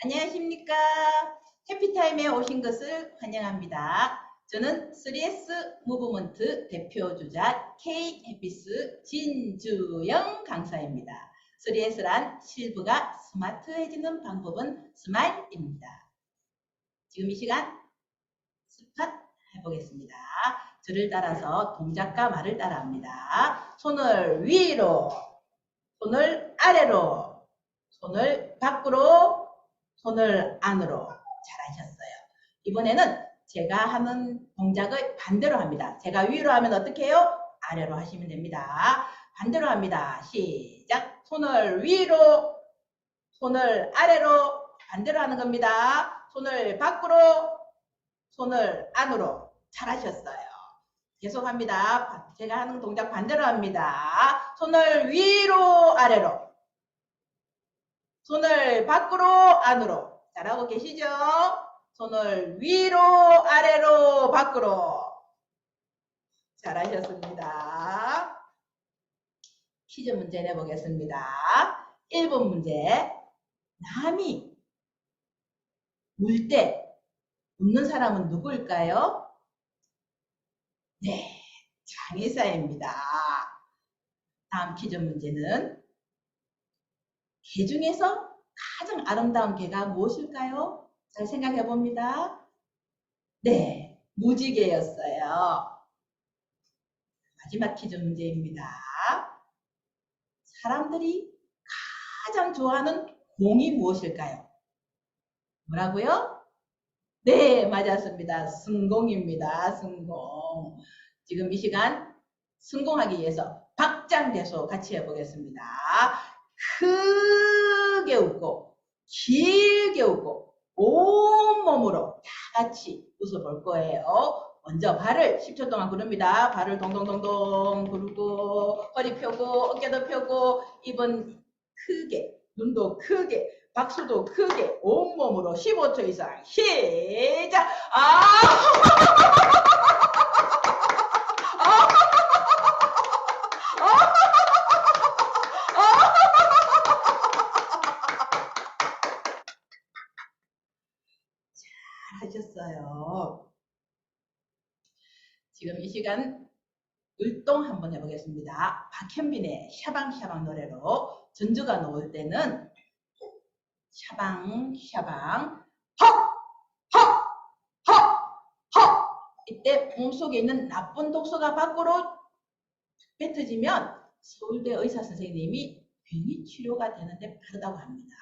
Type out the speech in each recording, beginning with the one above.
안녕하십니까. 해피타임에 오신 것을 환영합니다. 저는 3S 무브먼트 대표주자 K 해피스 진주영 강사입니다. 3S란 실브가 스마트해지는 방법은 스마일입니다. 지금 이 시간 스팟 해보겠습니다. 저를 따라서 동작과 말을 따라합니다. 손을 위로, 손을 아래로, 손을 밖으로, 손을 안으로 잘하셨어요. 이번에는 제가 하는 동작을 반대로 합니다. 제가 위로 하면 어떻게 해요? 아래로 하시면 됩니다. 반대로 합니다. 시작. 손을 위로, 손을 아래로 반대로 하는 겁니다. 손을 밖으로, 손을 안으로 잘하셨어요. 계속합니다. 제가 하는 동작 반대로 합니다. 손을 위로, 아래로. 손을 밖으로, 안으로. 잘하고 계시죠? 손을 위로, 아래로, 밖으로. 잘하셨습니다. 퀴즈 문제 내보겠습니다. 1번 문제. 남이 울 때 웃는 사람은 누구일까요? 네, 장의사입니다. 다음 퀴즈 문제는 개 중에서 가장 아름다운 개가 무엇일까요? 잘 생각해 봅니다. 네, 무지개였어요. 마지막 퀴즈 문제입니다. 사람들이 가장 좋아하는 공이 무엇일까요? 뭐라고요? 네, 맞았습니다. 승공입니다. 승공. 지금 이 시간 승공하기 위해서 박장대소 같이 해보겠습니다. 크게 웃고 길게 웃고 온몸으로 다 같이 웃어볼 거예요. 먼저 발을 10초 동안 구릅니다. 발을 동동동동 구르고 허리 펴고 어깨도 펴고 입은 크게 눈도 크게 박수도 크게 온몸으로 15초 이상 시작 아 하셨어요. 지금 이 시간 율동 한번 해보겠습니다. 박현빈의 샤방샤방 노래로 전주가 나올 때는 샤방샤방 헉헉헉헉 이때 몸속에 있는 나쁜 독소가 밖으로 뱉어지면 서울대 의사 선생님이 괜히 치료가 되는데 바르다고 합니다.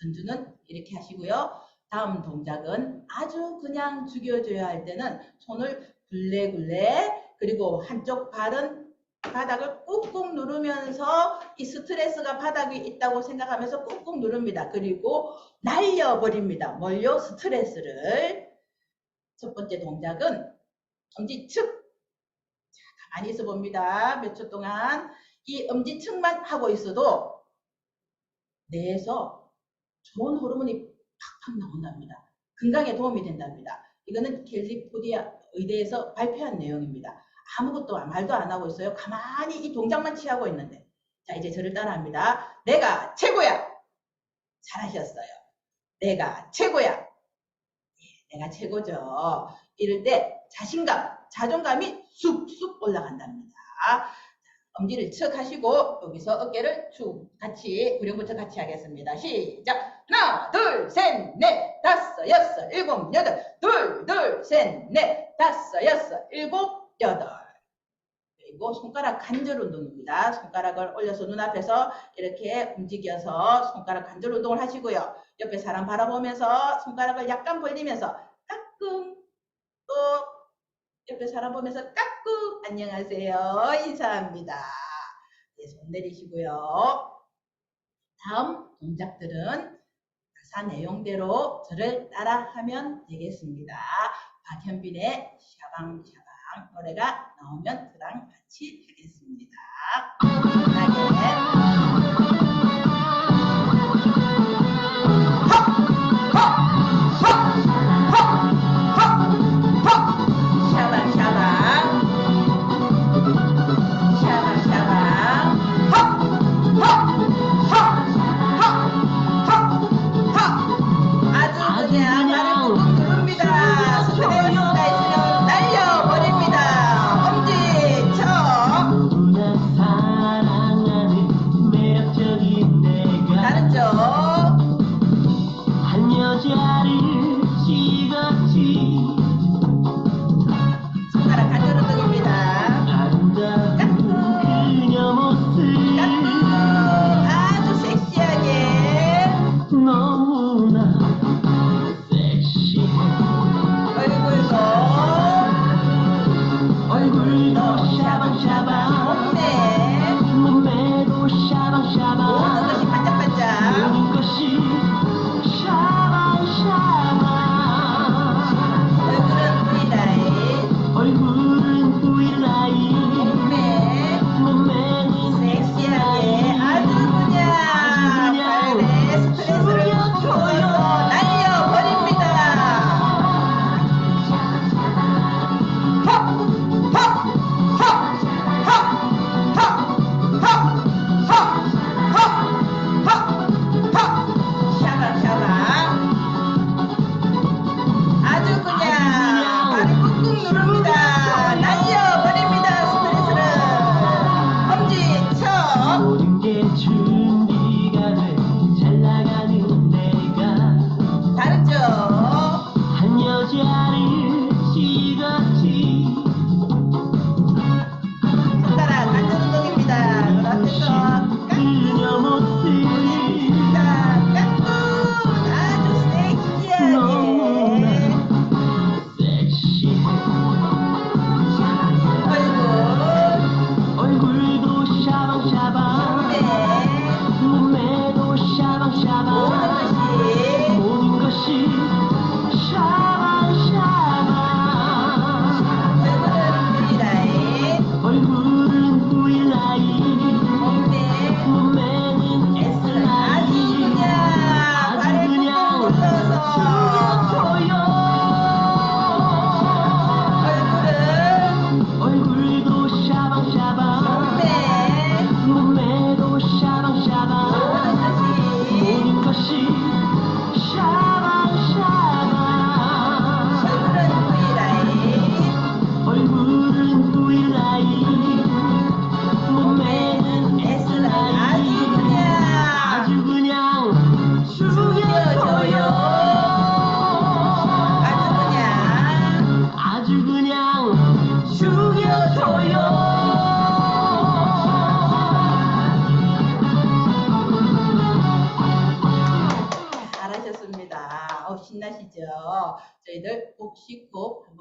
전주는 이렇게 하시고요. 다음 동작은 아주 그냥 죽여줘야 할 때는 손을 굴레굴레 그리고 한쪽 발은 바닥을 꾹꾹 누르면서 이 스트레스가 바닥 에 있다고 생각하면서 꾹꾹 누릅니다. 그리고 날려버립니다. 뭘요? 스트레스를. 첫 번째 동작은 엄지측. 자, 가만히 있어 봅니다. 몇 초 동안. 이 엄지측만 하고 있어도 뇌에서 좋은 호르몬이 팍팍 나온답니다. 건강에 도움이 된답니다. 이거는 캘리포니아 의대에서 발표한 내용입니다. 아무것도 말도 안 하고 있어요. 가만히 이 동작만 취하고 있는데. 자, 이제 저를 따라합니다. 내가 최고야! 잘하셨어요. 내가 최고야! 네, 내가 최고죠. 이럴 때 자신감, 자존감이 쑥쑥 올라간답니다. 엄지를 척 하시고 여기서 어깨를 축 같이 구령부터 같이 하겠습니다. 시작! 하나, 둘, 셋, 넷, 다섯, 여섯, 일곱, 여덟, 둘, 둘, 셋, 넷, 다섯, 여섯, 일곱, 여덟. 그리고 손가락 관절 운동입니다. 손가락을 올려서 눈앞에서 이렇게 움직여서 손가락 관절 운동을 하시고요. 옆에 사람 바라보면서 손가락을 약간 벌리면서 까꿍 또 옆에 사람 보면서 까꿍 안녕하세요 인사합니다. 네, 손 내리시고요. 다음 동작들은 가 사 내용대로 저를 따라하면 되겠습니다. 박현빈의 샤방샤방 노래가 나오면 저랑 같이 하겠습니다.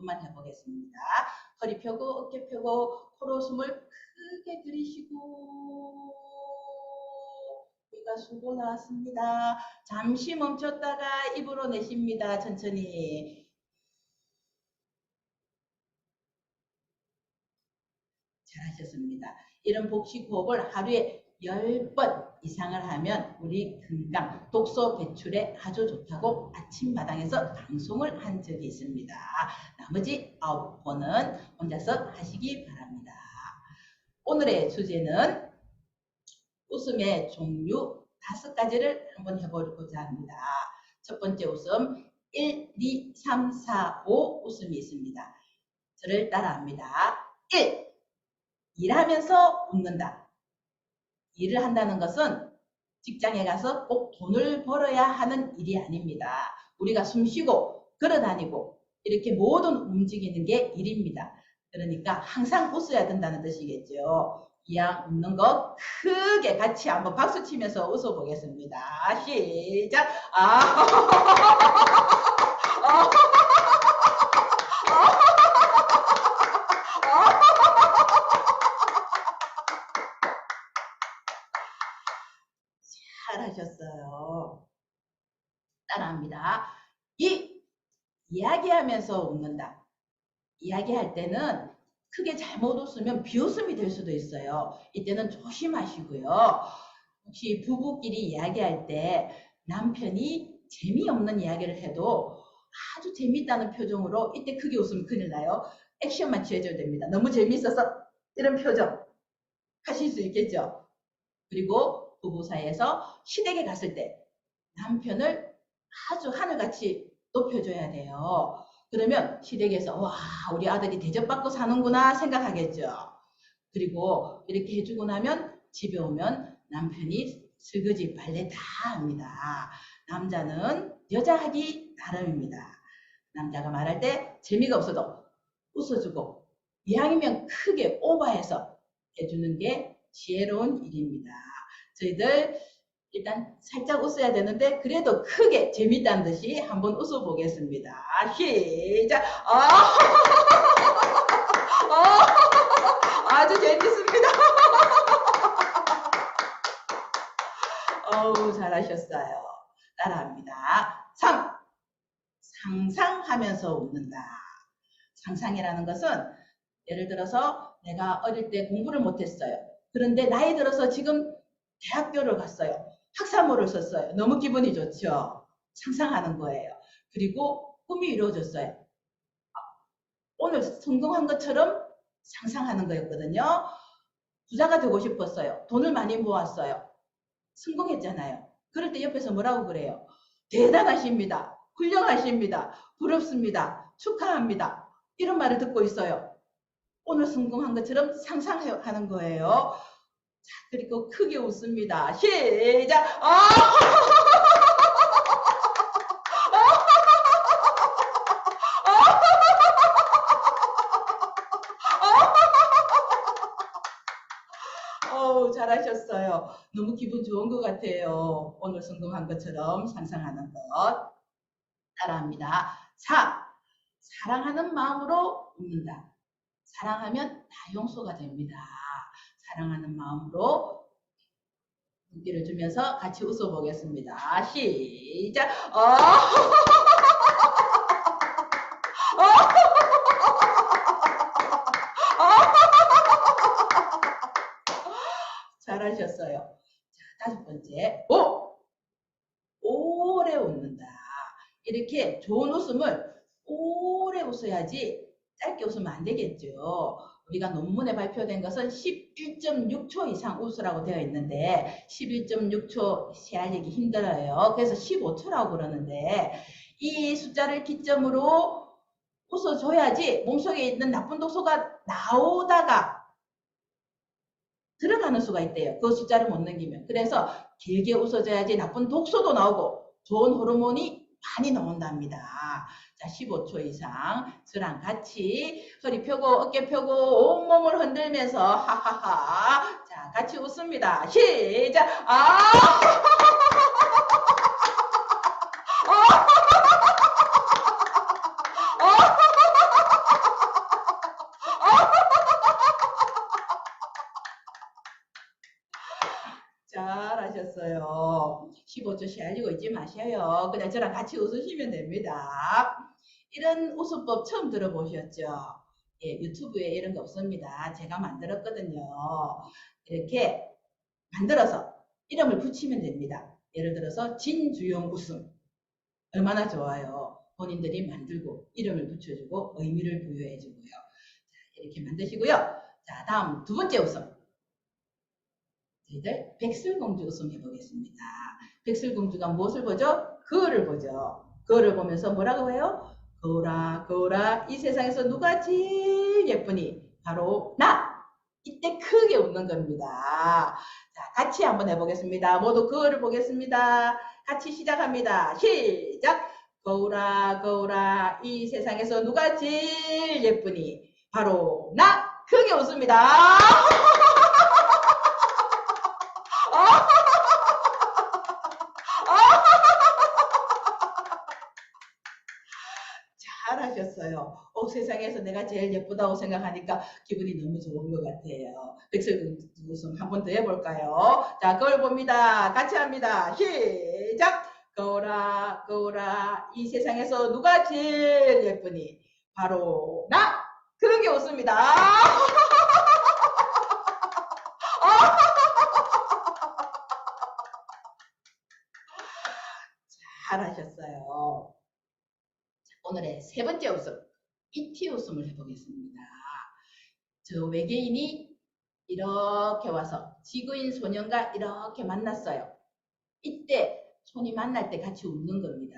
호흡 한 번만 해보겠습니다. 허리 펴고 어깨 펴고 코로 숨을 크게 들이쉬고 귀가 수고 나왔습니다. 잠시 멈췄다가 입으로 내쉽니다. 천천히. 잘하셨습니다. 이런 복식 호흡을 하루에 10번 이상을 하면 우리 건강, 독소 배출에 아주 좋다고 아침마당에서 방송을 한 적이 있습니다. 나머지 9번은 혼자서 하시기 바랍니다. 오늘의 주제는 웃음의 종류 다섯 가지를 한번 해보고자 합니다. 첫 번째 웃음 1, 2, 3, 4, 5 웃음이 있습니다. 저를 따라합니다. 1. 일하면서 웃는다. 일을 한다는 것은 직장에 가서 꼭 돈을 벌어야 하는 일이 아닙니다. 우리가 숨 쉬고 걸어 다니고 이렇게 모든 움직이는 게 일입니다. 그러니까 항상 웃어야 된다는 뜻이겠죠. 이왕 웃는 거 크게 같이 한번 박수 치면서 웃어 보겠습니다. 시작. 아. 잘하셨어요. 따라합니다. 이 이야기하면서 웃는다. 이야기할 때는 크게 잘못 웃으면 비웃음이 될 수도 있어요. 이때는 조심하시고요. 혹시 부부끼리 이야기할 때 남편이 재미없는 이야기를 해도 아주 재밌다는 표정으로 이때 크게 웃으면 큰일 나요. 액션만 취해줘야 됩니다. 너무 재밌어서 이런 표정 하실 수 있겠죠. 그리고 부부 사이에서 시댁에 갔을 때 남편을 아주 하늘같이 높여줘야 돼요. 그러면 시댁에서 와 우리 아들이 대접받고 사는구나 생각하겠죠. 그리고 이렇게 해주고 나면 집에 오면 남편이 설거지, 빨래 다 합니다. 남자는 여자 하기 나름입니다. 남자가 말할 때 재미가 없어도 웃어주고 이왕이면 크게 오버해서 해주는 게 지혜로운 일입니다. 저희들 일단 살짝 웃어야 되는데 그래도 크게 재밌다는 듯이 한번 웃어 보겠습니다. 시작! 아, 아, 아주 재밌습니다. 어우, 잘하셨어요. 따라합니다. 3. 상상하면서 웃는다. 상상이라는 것은 예를 들어서 내가 어릴 때 공부를 못했어요. 그런데 나이 들어서 지금 대학교를 갔어요. 학사모를 썼어요. 너무 기분이 좋죠. 상상하는 거예요. 그리고 꿈이 이루어졌어요. 아, 오늘 성공한 것처럼 상상하는 거였거든요. 부자가 되고 싶었어요. 돈을 많이 모았어요. 성공했잖아요. 그럴 때 옆에서 뭐라고 그래요? 대단하십니다. 훌륭하십니다. 부럽습니다. 축하합니다. 이런 말을 듣고 있어요. 오늘 성공한 것처럼 상상하는 거예요. 자, 그리고 크게 웃습니다. 시작! 아! 잘하셨어요. 너무 기분 좋은 것 같아요. 오늘 성공한 것처럼 상상하는 것. 따라합니다. 4. 사랑하는 마음으로 웃는다. 사랑하면 다 용서가 됩니다. 사랑하는 마음으로 눈길을 주면서 같이 웃어보겠습니다. 시작. 어! 잘하셨어요. 자, 다섯 번째. 오! 오래 웃는다. 이렇게 좋은 웃음을 오래 웃어야지 짧게 웃으면 안 되겠죠. 우리가 논문에 발표된 것은 11.6초 이상 웃으라고 되어 있는데 11.6초 세알리기 힘들어요. 그래서 15초라고 그러는데 이 숫자를 기점으로 웃어줘야지 몸속에 있는 나쁜 독소가 나오다가 들어가는 수가 있대요. 그 숫자를 못 넘기면. 그래서 길게 웃어줘야지 나쁜 독소도 나오고 좋은 호르몬이 많이 나온답니다. 자, 15초 이상 저랑 같이 허리 펴고 어깨 펴고 온몸을 흔들면서 하하하 자 같이 웃습니다. 시작 아 잘하셨어요. 15초 쉬알리고 있지 마셔요. 그냥 저랑 같이 웃으시면 됩니다. 이런 웃음법 처음 들어보셨죠? 예, 유튜브에 이런 거 없습니다. 제가 만들었거든요. 이렇게 만들어서 이름을 붙이면 됩니다. 예를 들어서 진주용 웃음. 얼마나 좋아요. 본인들이 만들고 이름을 붙여주고 의미를 부여해주고요. 자, 이렇게 만드시고요. 자, 다음 두 번째 웃음. 저희들 백설공주 웃음 해보겠습니다. 백설공주가 무엇을 보죠? 거울을 보죠. 거울을 보면서 뭐라고 해요? 거울아, 거울아, 이 세상에서 누가 제일 예쁘니? 바로 나! 이때 크게 웃는 겁니다. 자, 같이 한번 해보겠습니다. 모두 거울을 보겠습니다. 같이 시작합니다. 시작! 거울아, 거울아, 이 세상에서 누가 제일 예쁘니? 바로 나! 크게 웃습니다. 세상에서 내가 제일 예쁘다고 생각하니까 기분이 너무 좋은 것 같아요. 백설공주 웃음 한번 더 해볼까요? 자, 거울 봅니다. 같이 합니다. 시작! 거울아, 거울아, 이 세상에서 누가 제일 예쁘니? 바로 나! 그렇게 웃습니다. 잘하셨어요. 오늘의 세 번째 웃음, 이티 웃음을 해보겠습니다. 저 외계인이 이렇게 와서 지구인 소년과 이렇게 만났어요. 이때 손이 만날 때 같이 웃는 겁니다.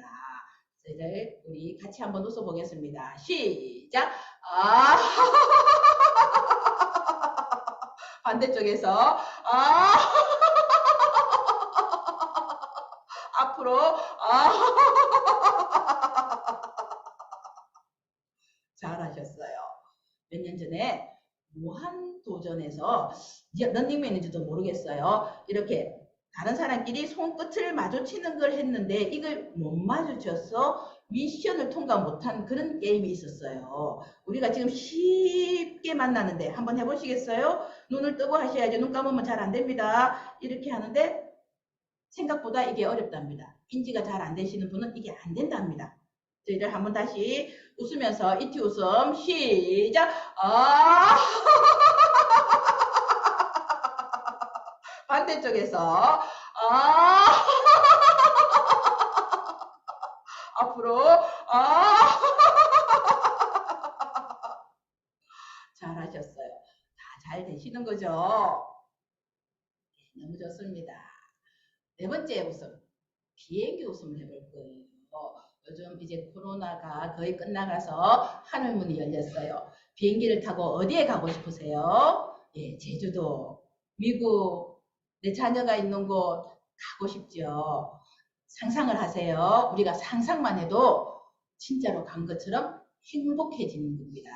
저희들 우리 같이 한번 웃어보겠습니다. 시작! 아! 반대쪽에서 아! 앞으로 아 잘하셨어요. 몇년 전에 무한 도전에서 런닝맨인지도 모르겠어요. 이렇게 다른 사람끼리 손끝을 마주치는 걸 했는데 이걸 못 마주쳐서 미션을 통과 못한 그런 게임이 있었어요. 우리가 지금 쉽게 만나는데 한번 해보시겠어요? 눈을 뜨고 하셔야죠. 눈 감으면 잘 안 됩니다. 이렇게 하는데 생각보다 이게 어렵답니다. 인지가 잘 안 되시는 분은 이게 안 된답니다. 저희들 한번 다시 웃으면서 이티 웃음 시작. 아 반대쪽에서 아 앞으로 아 잘하셨어요. 다 잘 되시는 거죠? 네, 너무 좋습니다. 네 번째 웃음 비행기 웃음을 해볼 거예요. 요즘 이제 코로나가 거의 끝나가서 하늘문이 열렸어요. 비행기를 타고 어디에 가고 싶으세요? 예, 제주도, 미국, 내 자녀가 있는 곳 가고 싶죠. 상상을 하세요. 우리가 상상만 해도 진짜로 간 것처럼 행복해지는 겁니다.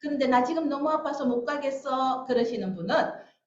그런데 나 지금 너무 아파서 못 가겠어. 그러시는 분은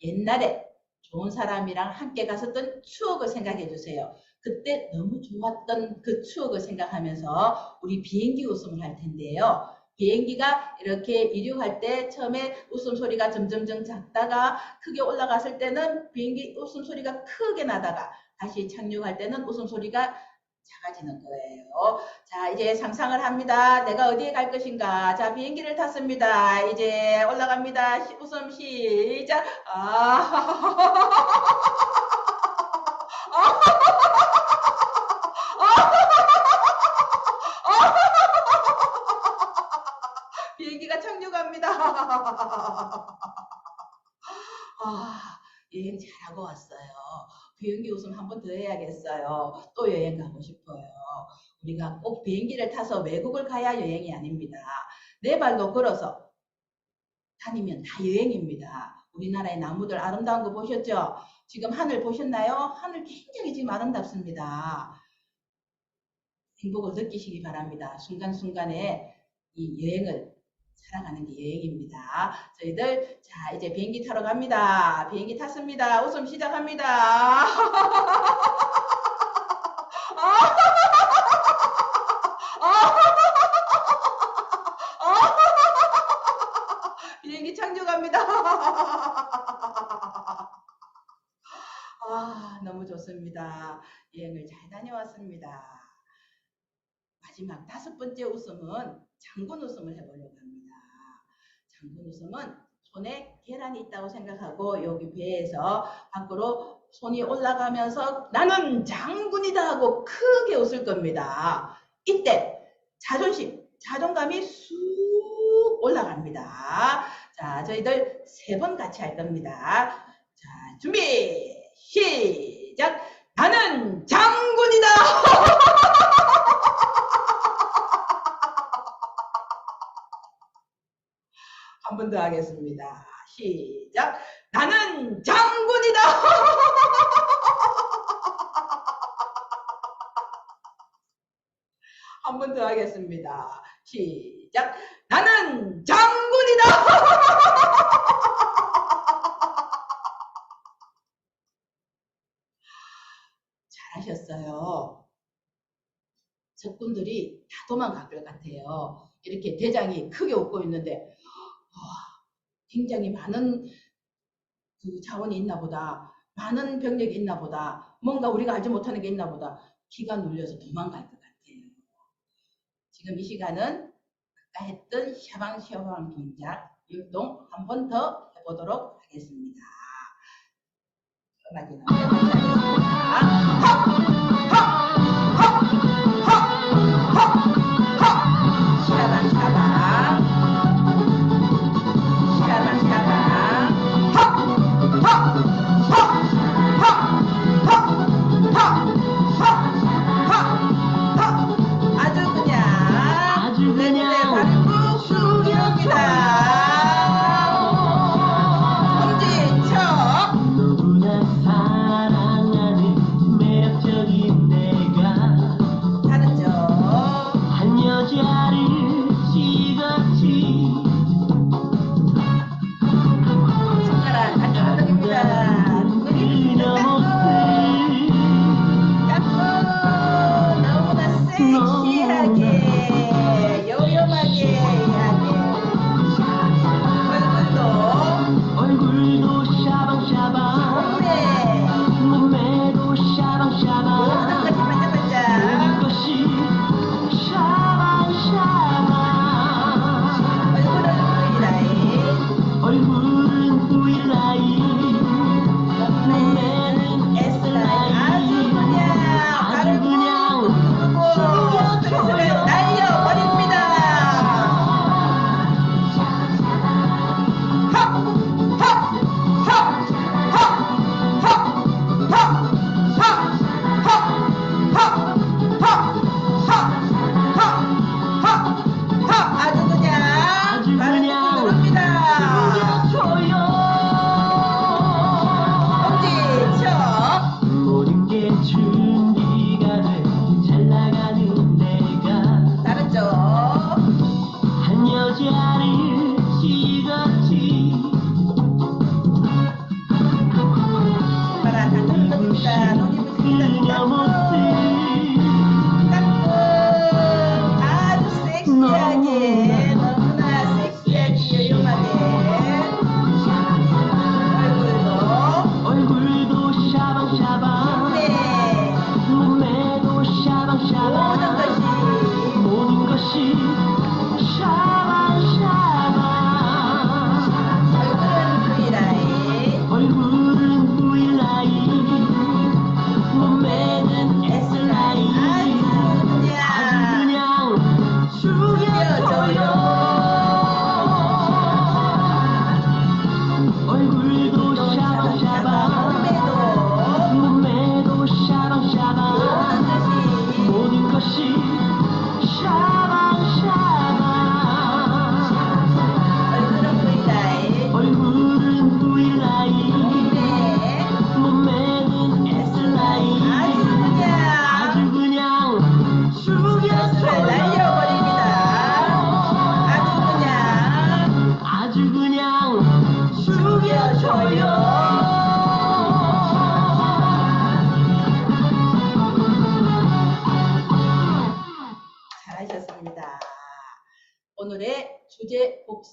옛날에 좋은 사람이랑 함께 갔었던 추억을 생각해 주세요. 그때 너무 좋았던 그 추억을 생각하면서 우리 비행기 웃음을 할 텐데요. 비행기가 이렇게 이륙할 때 처음에 웃음소리가 점점점 작다가 크게 올라갔을 때는 비행기 웃음소리가 크게 나다가 다시 착륙할 때는 웃음소리가 작아지는 거예요. 자, 이제 상상을 합니다. 내가 어디에 갈 것인가? 자, 비행기를 탔습니다. 이제 올라갑니다. 시- 웃음 시작. 아. 비행기가 착륙합니다. 아, 여행 잘하고 왔어요. 비행기 웃음 한 번 더 해야겠어요. 또 여행 가고 싶어요. 우리가 꼭 비행기를 타서 외국을 가야 여행이 아닙니다. 내 발로 걸어서 다니면 다 여행입니다. 우리나라의 나무들 아름다운 거 보셨죠? 지금 하늘 보셨나요? 하늘 굉장히 지금 아름답습니다. 행복을 느끼시기 바랍니다. 순간순간에 이 여행을 살아가는 게 여행입니다. 저희들 자 이제 비행기 타러 갑니다. 비행기 탔습니다. 웃음 시작합니다. 비행기 착륙합니다. 아 너무 좋습니다. 여행을 잘 다녀왔습니다. 마지막 다섯 번째 웃음은 장군 웃음을 해보려고 합니다. 장군 웃음은 손에 계란이 있다고 생각하고 여기 배에서 밖으로 손이 올라가면서 나는 장군이다 하고 크게 웃을 겁니다. 이때 자존심, 자존감이 쑥 올라갑니다. 자, 저희들 세 번 같이 할 겁니다. 자, 준비, 시작! 나는 장군이다! 한 번 더 하겠습니다. 시작. 나는 장군이다. 한 번 더 하겠습니다. 시작. 나는 장군이다. 잘하셨어요. 적군들이 다 도망갈 것 같아요. 이렇게 대장이 크게 웃고 있는데 와, 굉장히 많은 그 자원이 있나 보다. 많은 병력이 있나 보다. 뭔가 우리가 알지 못하는 게 있나 보다. 기가 눌려서 도망갈 것 같아요. 지금 이 시간은 아까 했던 샤방샤방 동작, 율동 한 번 더 해보도록 하겠습니다. 음악이 하겠습니다.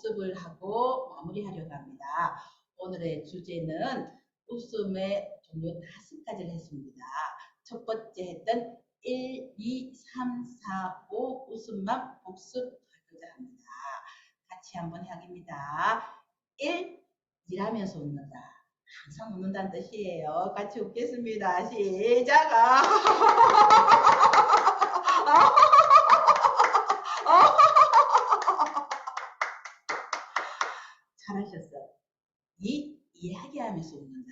복습을 하고 마무리하려고 합니다. 오늘의 주제는 웃음의 종류 다섯 가지를 했습니다. 첫 번째 했던 1, 2, 3, 4, 5 웃음만 복습하고자 합니다. 같이 한번 하겠습니다. 1. 일하면서 웃는다. 항상 웃는다는 뜻이에요. 같이 웃겠습니다. 시작! 잘하셨어요. 이 이야기하면서 웃는다.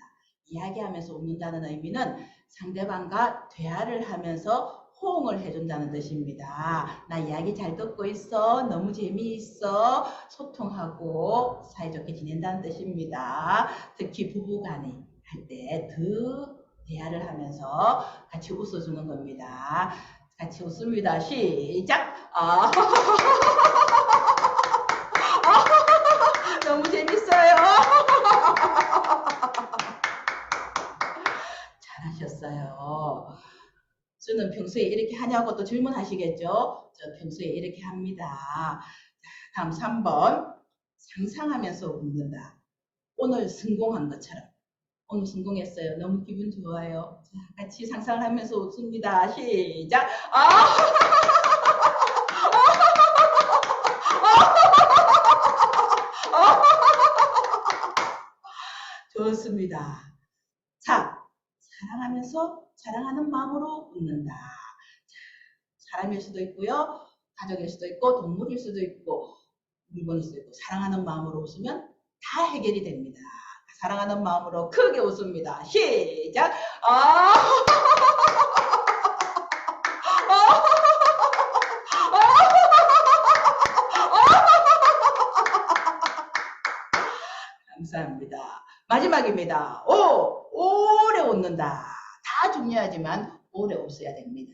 이야기하면서 웃는다는 의미는 상대방과 대화를 하면서 호응을 해준다는 뜻입니다. 나 이야기 잘 듣고 있어. 너무 재미있어. 소통하고 사이좋게 지낸다는 뜻입니다. 특히 부부간에 할 때 더 대화를 하면서 같이 웃어주는 겁니다. 같이 웃습니다. 시작! 아. 너무 재밌어요. 잘하셨어요. 저는 평소에 이렇게 하냐고 또 질문하시겠죠? 저 평소에 이렇게 합니다. 자, 다음 3번. 상상하면서 웃는다. 오늘 성공한 것처럼. 오늘 성공했어요. 너무 기분 좋아요. 자, 같이 상상을 하면서 웃습니다. 시작. 아! 좋습니다. 자, 사랑하면서 사랑하는 마음으로 웃는다. 자, 사람일 수도 있고요. 가족일 수도 있고 동물일 수도 있고 물건일 수도 있고 사랑하는 마음으로 웃으면 다 해결이 됩니다. 사랑하는 마음으로 크게 웃습니다. 시작. 아! 감사합니다. 마지막입니다. 오! 오래 웃는다. 다 중요하지만 오래 웃어야 됩니다.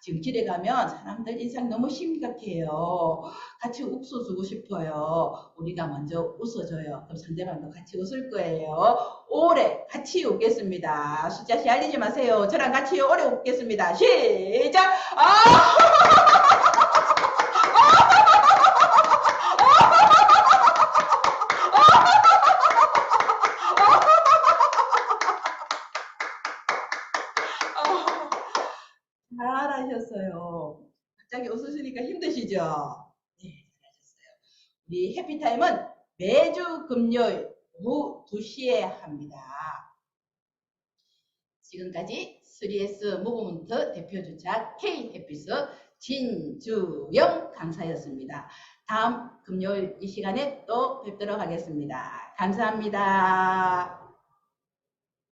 지금 길에 가면 사람들 인상 너무 심각해요. 같이 웃어주고 싶어요. 우리가 먼저 웃어줘요. 그럼 상대방도 같이 웃을 거예요. 오래 같이 웃겠습니다. 숫자씩 알리지 마세요. 저랑 같이 오래 웃겠습니다. 시작! 아! 잘하셨어요. 갑자기 힘드시죠? 네, 잘하셨어요. 우리 해피타임은 매주 금요일 오후 2시에 합니다. 지금까지 3S 무브먼트 대표주차 K-해피스 진주영 강사였습니다. 다음 금요일 이 시간에 또 뵙도록 하겠습니다. 감사합니다.